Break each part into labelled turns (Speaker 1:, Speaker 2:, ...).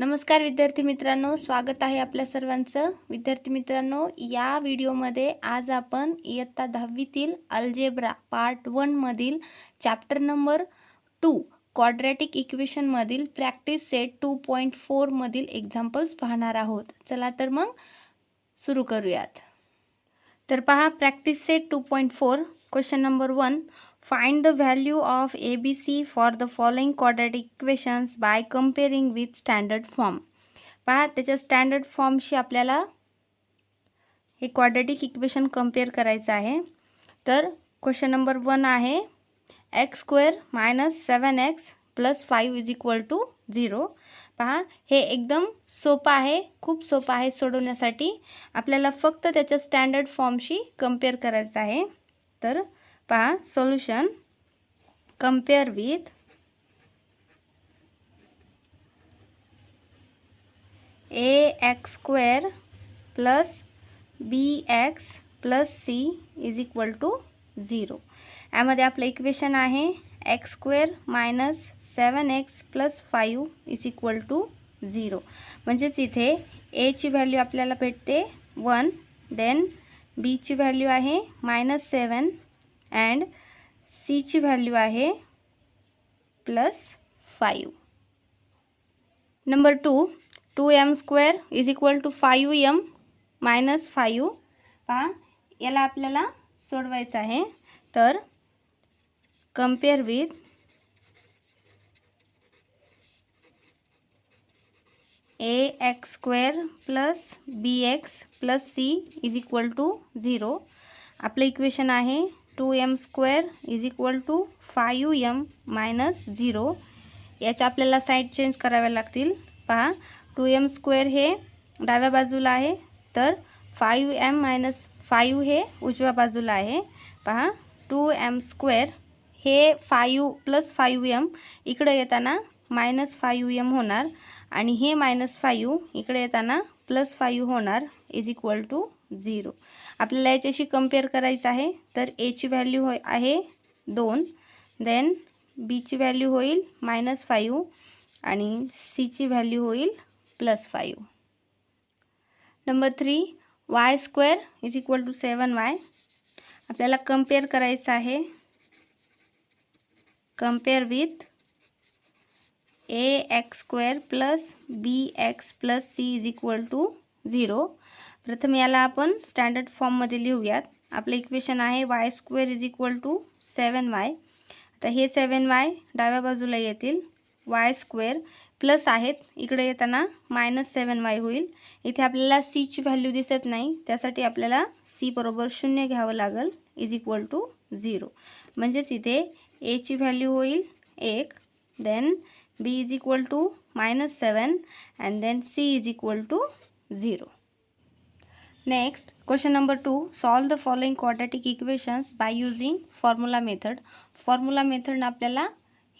Speaker 1: नमस्कार विद्यार्थी मित्रांनो स्वागत आहे आपल्या सर्वांचं विद्यार्थी मित्रांनो या व्हिडिओमध्ये आज आपण इयत्ता दहावीतील अल्जेब्रा पार्ट वनमधील चॅप्टर नंबर टू क्वाड्रॅटिक इक्वेशनमधील प्रॅक्टिस सेट टू पॉईंट फोरमधील एक्झाम्पल्स पाहणार आहोत चला तर मग सुरू करूयात तर पहा practice set two point four question number one Find the value of ABC for the following quadratic equations by comparing with standard form. पहा त्याच्या स्टँडर्ड फॉर्मशी आपल्याला हे क्वाड्रेटिक इक्वेशन कम्पेअर करायचं आहे तर क्वेश्चन नंबर वन आहे x square minus seven x plus five is equal to zero पहा हे एकदम सोपं आहे खूप सोपं आहे सोडवण्यासाठी आपल्याला फक्त त्याच्या स्टँडर्ड फॉर्मशी कम्पेअर करायचं आहे तर पहा solution compare with a x square plus b x plus c is equal to zero यामध्ये आपलं इक्वेशन आहे x square minus seven x plus five is equal to zero म्हणजेच इथे एची व्हॅल्यू आपल्याला भेटते वन देन बीची व्हॅल्यू आहे मायनस सेवन अँड सीची व्हॅल्यू आहे plus five number two two m square is equal to five m minus five पहा याला आपल्याला सोडवायचं आहे तर compare with a x square plus b x plus c is equal to zero आपलं equation आहे two m square is equal to five m minus zero याच्या आपल्याला साईड चेंज कराव्या लागतील पहा टू एम स्क्वेअर हे डाव्या बाजूला आहे तर फायू एम मायनस फायू हे उजव्या बाजूला आहे पहा टू एम स्क्वेअर हे फायू प्लस फायू एम इकडे येताना मायनस फायू एम होणार आणि हे मायनस फायू इकडे येताना प्लस फायू होणार इज इक्वल टू झिरो आपल्याला याच्याशी कम्पेअर करायचं आहे तर एची व्हॅल्यू हो आहे दोन देन बीची व्हॅल्यू होईल मायनस फाईव्ह आणि सीची व्हॅल्यू होईल plus five number three y square is equal to seven y आपल्याला कम्पेअर करायचं आहे compare with a x square plus b x plus c is equal to zero प्रथम याला आपण स्टँडर्ड फॉर्ममध्ये लिहूयात आपलं इक्वेशन आहे y square is equal to seven y आता हे सेवन वाय डाव्या बाजूला येतील वाय स्क्वेअर प्लस आहेत इकडे येताना मायनस सेवन वाय होईल इथे आपल्याला सीची व्हॅल्यू दिसत नाही त्यासाठी आपल्याला सी बरोबर शून्य घ्यावं लागेल इज इक्वल टू झिरो म्हणजेच इथे एची व्हॅल्यू होईल एक then b is equal to minus seven and then c is equal to zero next question number two solve the following quadratic equations by using formula method formula मेथडनं आपल्याला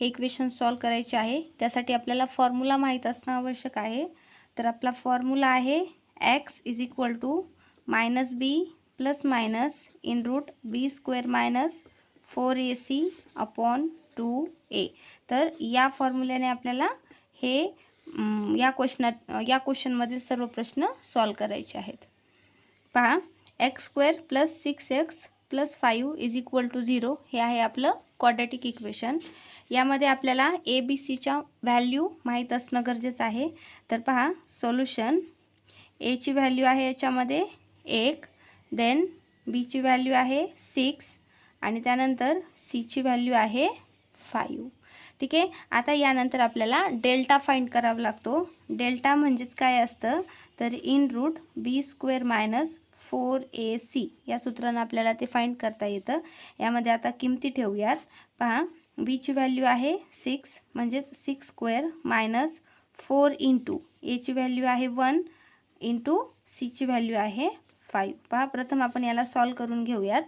Speaker 1: हे equation solve करायचे आहे त्यासाठी आपल्याला formula माहीत असणं आवश्यक आहे तर आपला फॉर्म्युला आहे X is equal to minus B plus minus in root B square minus four A C upon two A तर या फॉर्म्युल्याने आपल्याला हे या क्वेश्चनात या क्वेश्चनमधील सर्व प्रश्न सॉल्व करायचे आहेत पहा x square plus six x plus five is equal to zero हे आहे आपलं क्वाडॅटिक इक्वेशन यामध्ये आपल्याला ए बी सीच्या व्हॅल्यू माहीत असणं गरजेचं आहे तर पहा सोल्युशन एची व्हॅल्यू आहे याच्यामध्ये एक देन बीची व्हॅल्यू आहे सिक्स आणि त्यानंतर सीची व्हॅल्यू आहे फाईव्ह ठीक आहे आता यानंतर आपल्याला डेल्टा फाइंड करावा लागतो डेल्टा म्हणजेच काय असतं तर in root b square minus four a c या सूत्रानं आपल्याला ते फाईंड करता येतं यामध्ये आता किमती ठेवूयात पहा बीची व्हॅल्यू आहे सिक्स म्हणजेच six square minus four into एची व्हॅल्यू आहे वन इंटू सीची व्हॅल्यू आहे फाईव्ह पहा प्रथम आपण याला सॉल्व करून घेऊयात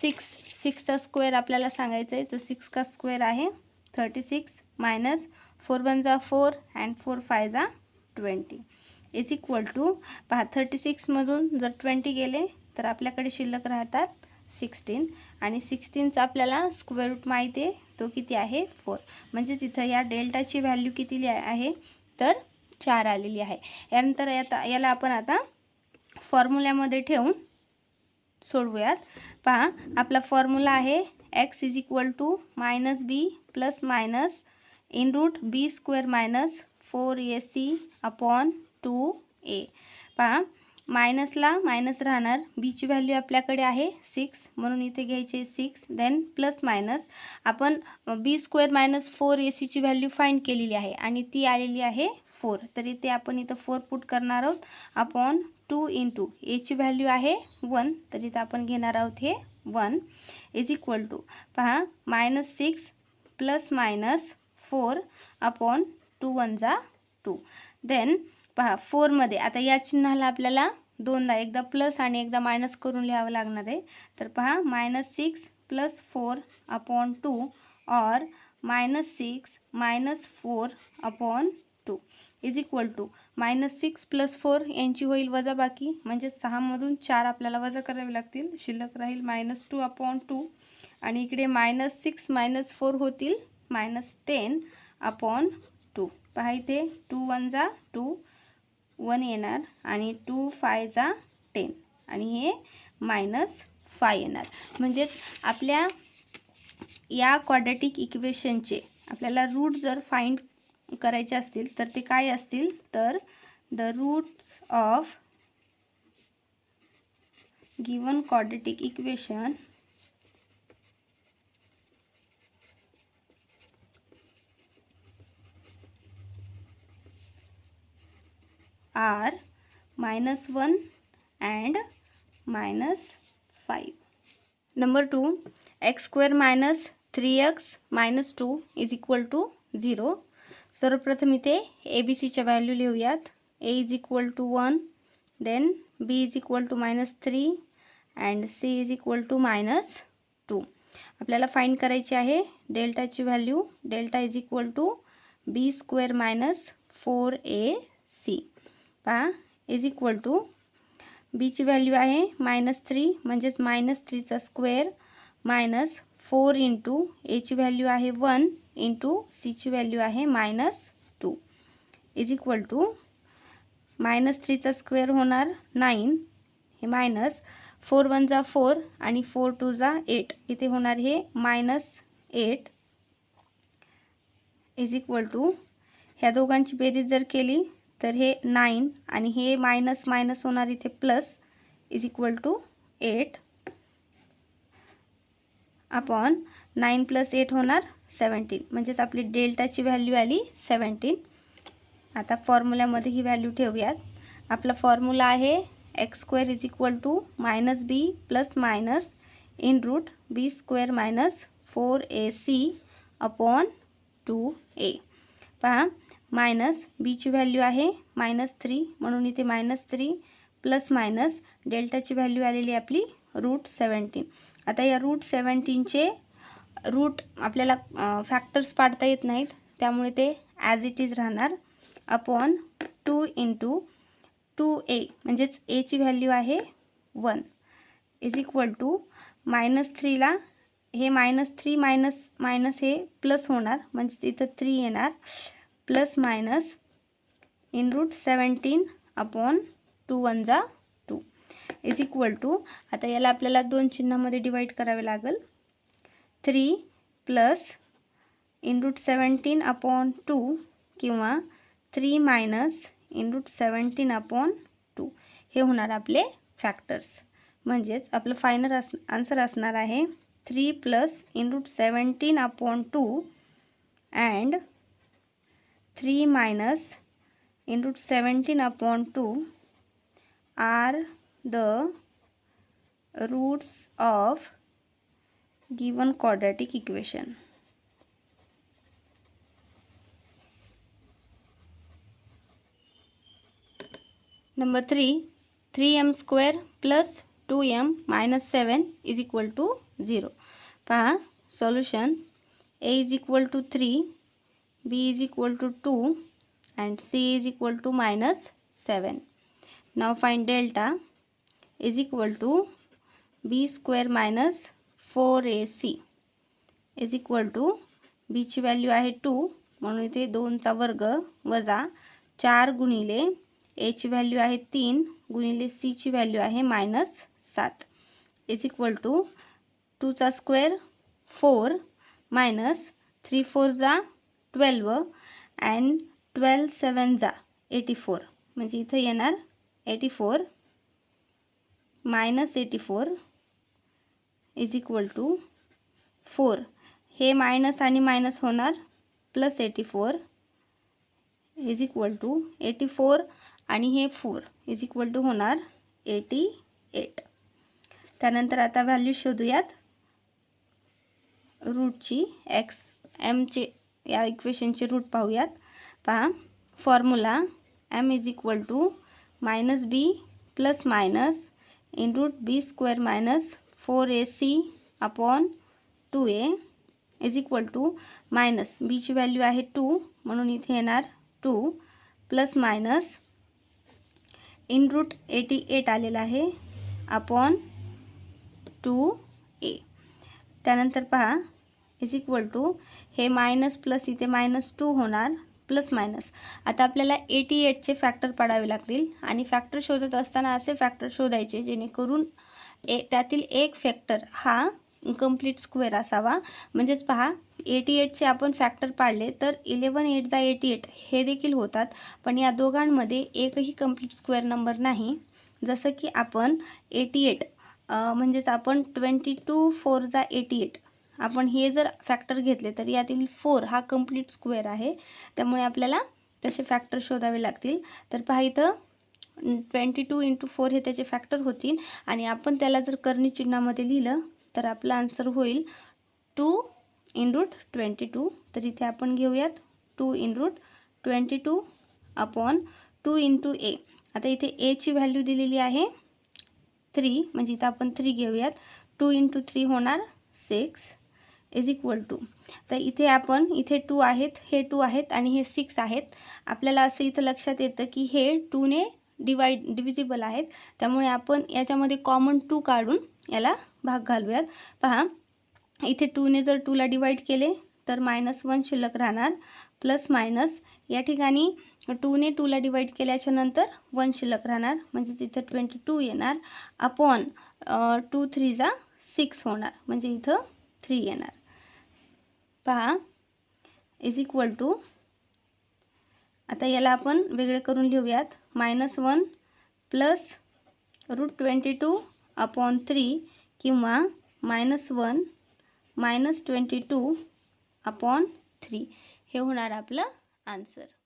Speaker 1: सिक्स सिक्सचा स्क्वेअर आपल्याला सांगायचं आहे तर सिक्सचा स्क्वेअर आहे thirty six minus four one जा फोर अँड फोर फाय जा ट्वेंटी इज इक्वल टू पहा थर्टी सिक्समधून जर ट्वेंटी गेले तर आपल्याकडे शिल्लक राहतात सिक्स्टीन आणि सिक्स्टीनचा आपल्याला स्क्वेअर रूट माहिती आहे तो किती आहे फोर म्हणजे तिथं या डेल्टाची व्हॅल्यू किती आहे तर चार आलेली आहे यानंतर याता याला आपण आता फॉर्म्युल्यामध्ये ठेवून सोडवूयात पहा आपला फॉर्म्युला आहे x is equal to minus b plus minus in root b square minus four a c upon two a पहा मायनसला मायनस राहणार बीची व्हॅल्यू आपल्याकडे आहे सिक्स म्हणून इथे घ्यायचे सिक्स देन प्लस मायनस आपण B square minus four A सीची व्हॅल्यू फाईंड केलेली आहे आणि ती आलेली आहे फोर तर इथे आपण इथं फोर पुट करणार आहोत आपण टू इंटू एची व्हॅल्यू आहे वन तर इथं आपण घेणार आहोत हे वन इज इक्वल टू पहा minus six plus minus four upon two one जा टू देन पहा फोरमध्ये आता या चिन्हाला आपल्याला दोनदा एकदा प्लस आणि एकदा मायनस करून लिहावं लागणार आहे तर पहा minus six plus four upon two और minus six minus four upon two is equal to minus six plus four यांची होईल वजा बाकी म्हणजे सहामधून चार आपल्याला वजा करावे लागतील शिल्लक राहील मायनस टू अपॉन टू आणि इकडे मायनस सिक्स मायनस फोर होतील मायनस टेन अपॉन टू पहा इथे टू वन जा टू वन येणार आणि टू फाय जा टेन आणि हे मायनस फाय येणार म्हणजेच आपल्या या क्वाड्रेटिक इक्वेशनचे आपल्याला रूट जर फाइंड करायचे असतील तर ते काय असतील तर the roots of given quadratic equation are minus one and minus five number two x square minus three x minus two is equal to zero सर्वप्रथम इथे ए बी सीच्या व्हॅल्यू लिहूयात a is equal to one then b is equal to minus three and c is equal to minus two आपल्याला find करायची आहे डेल्टाची value delta is equal to b square minus four a c पहा is equal to बीची value आहे minus three म्हणजेच minus थ्रीचा square minus four into एची value आहे वन इंटू सीची व्हॅल्यू आहे minus two is equal to minus थ्रीचा square होणार नाईन हे मायनस फोर वन जा फोर आणि फोर टू जा एट इथे होणार हे minus eight is equal to ह्या दोघांची बेरीज जर केली तर हे नाईन आणि हे मायनस मायनस होणार इथे plus is equal to eight upon nine plus eight होणार सेवन्टीन म्हणजेच आपली डेल्टाची व्हॅल्यू आली सेवन्टीन आता फॉर्म्युल्यामध्ये ही व्हॅल्यू ठेवूयात आपला फॉर्म्युला आहे x square is equal to minus b plus minus in root b square minus four a c upon two a पहा minus बीची व्हॅल्यू आहे मायनस थ्री म्हणून इथे मायनस थ्री प्लस मायनस डेल्टाची व्हॅल्यू आलेली आपली रूट सेवन्टीन आता या रूट सेवन्टीनचे रूट आपल्याला फॅक्टर्स पाडता येत नाहीत त्यामुळे ते ॲज इट इज राहणार upon two into two a म्हणजेच एची व्हॅल्यू आहे one is equal to minus थ्रीला हे मायनस थ्री मायनस मायनस हे प्लस होणार म्हणजे तिथं थ्री येणार plus minus in root seventeen upon two one जा टू इज इक्वल टू आता याला आपल्याला दोन चिन्हामध्ये डिवाईड करावे लागेल three plus in root seventeen upon two किंवा three minus in root seventeen upon two हे होणार आपले फॅक्टर्स म्हणजेच आपलं फायनल अस आन्सर असणार आहे three plus in root seventeen upon two and 3 minus into 17 upon 2 are the roots of given quadratic equation. Number 3, 3m square plus 2m minus 7 is equal to 0. For solution, a is equal to 3 b b is equal to 2 and c is equal to minus 7. Now find delta is equal to b square minus 4ac is equal to बीची value आहे two म्हणून इथे दोनचा वर्ग वजा चार गुणिले एची व्हॅल्यू आहे तीन गुणिले सीची व्हॅल्यू आहे मायनस सात is equal to टूचा square four minus three four जा ट्वेल्व अँड ट्वेल्व सेवन जा एटी फोर म्हणजे इथं येणार eighty four minus eighty four is equal to four हे मायनस आणि मायनस होणार plus eighty four is equal to eighty four आणि हे फोर इज इक्वल टू होणार एटी एट त्यानंतर आता व्हॅल्यू शोधूयात रूटची एक्स एमचे या इक्वेशनचे रूट पाहूयात पहा formula m is equal to minus b plus minus in root b square minus four a c upon two a is equal to minus बीची value आहे टू म्हणून इथे येणार two plus minus in root eighty eight आलेला आहे upon two a त्यानंतर पहा is equal to हे मायनस प्लस इथे मायनस टू होणार प्लस मायनस आता आपल्याला एटी एटचे फॅक्टर पाडावे लागतील आणि फॅक्टर शोधत असताना असे फॅक्टर शोधायचे जेणेकरून ए त्यातील एक फॅक्टर हा कम्प्लीट स्क्वेअर असावा म्हणजेच पहा एटी एटचे आपण फॅक्टर पाडले तर इलेवन एट जा एटी एट हे देखील होतात पण या दोघांमध्ये एकही कम्प्लीट स्क्वेअर नंबर नाही जसं की आपण एटी एट म्हणजेच आपण ट्वेंटी टू फोर जा एटी एट आपण हे जर फॅक्टर घेतले तर यातील फोर हा कम्प्लीट स्क्वेअर आहे त्यामुळे आपल्याला तसे फॅक्टर शोधावे लागतील तर पहा इथं ट्वेंटी टू इंटू फोर हे त्याचे फॅक्टर होतील आणि आपण त्याला जर करणी चिन्हामध्ये लिहिलं तर आपला आन्सर होईल two in root twenty two तर इथे आपण घेऊयात two in root twenty two upon two into a आता इथे एची व्हॅल्यू दिलेली आहे थ्री म्हणजे इथं आपण थ्री घेऊयात टू इंटू थ्री होणार सिक्स इज इक्वल टू तर इथे आपण इथे टू आहेत हे टू आहेत आणि हे सिक्स आहेत आपल्याला असं इथं लक्षात येतं की हे टूने डिवाइड डिव्हिजिबल आहेत त्यामुळे आपण याच्यामध्ये कॉमन टू काढून याला भाग घालूयात पहा इथे टूने जर टूला डिवाईड केले तर मायनस वन शिल्लक राहणार प्लस मायनस या ठिकाणी टूने टूला डिवाईड केल्याच्या नंतर वन शिल्लक राहणार म्हणजेच इथं ट्वेंटी टू येणार अपॉन टू थ्रीचा सिक्स होणार म्हणजे इथं थ्री येणार पहा इज इक्वल टू आता याला आपण वेगळे करून लिहूयात minus one plus root twenty two upon three किंवा minus one minus twenty two upon three हे होणार आपलं आन्सर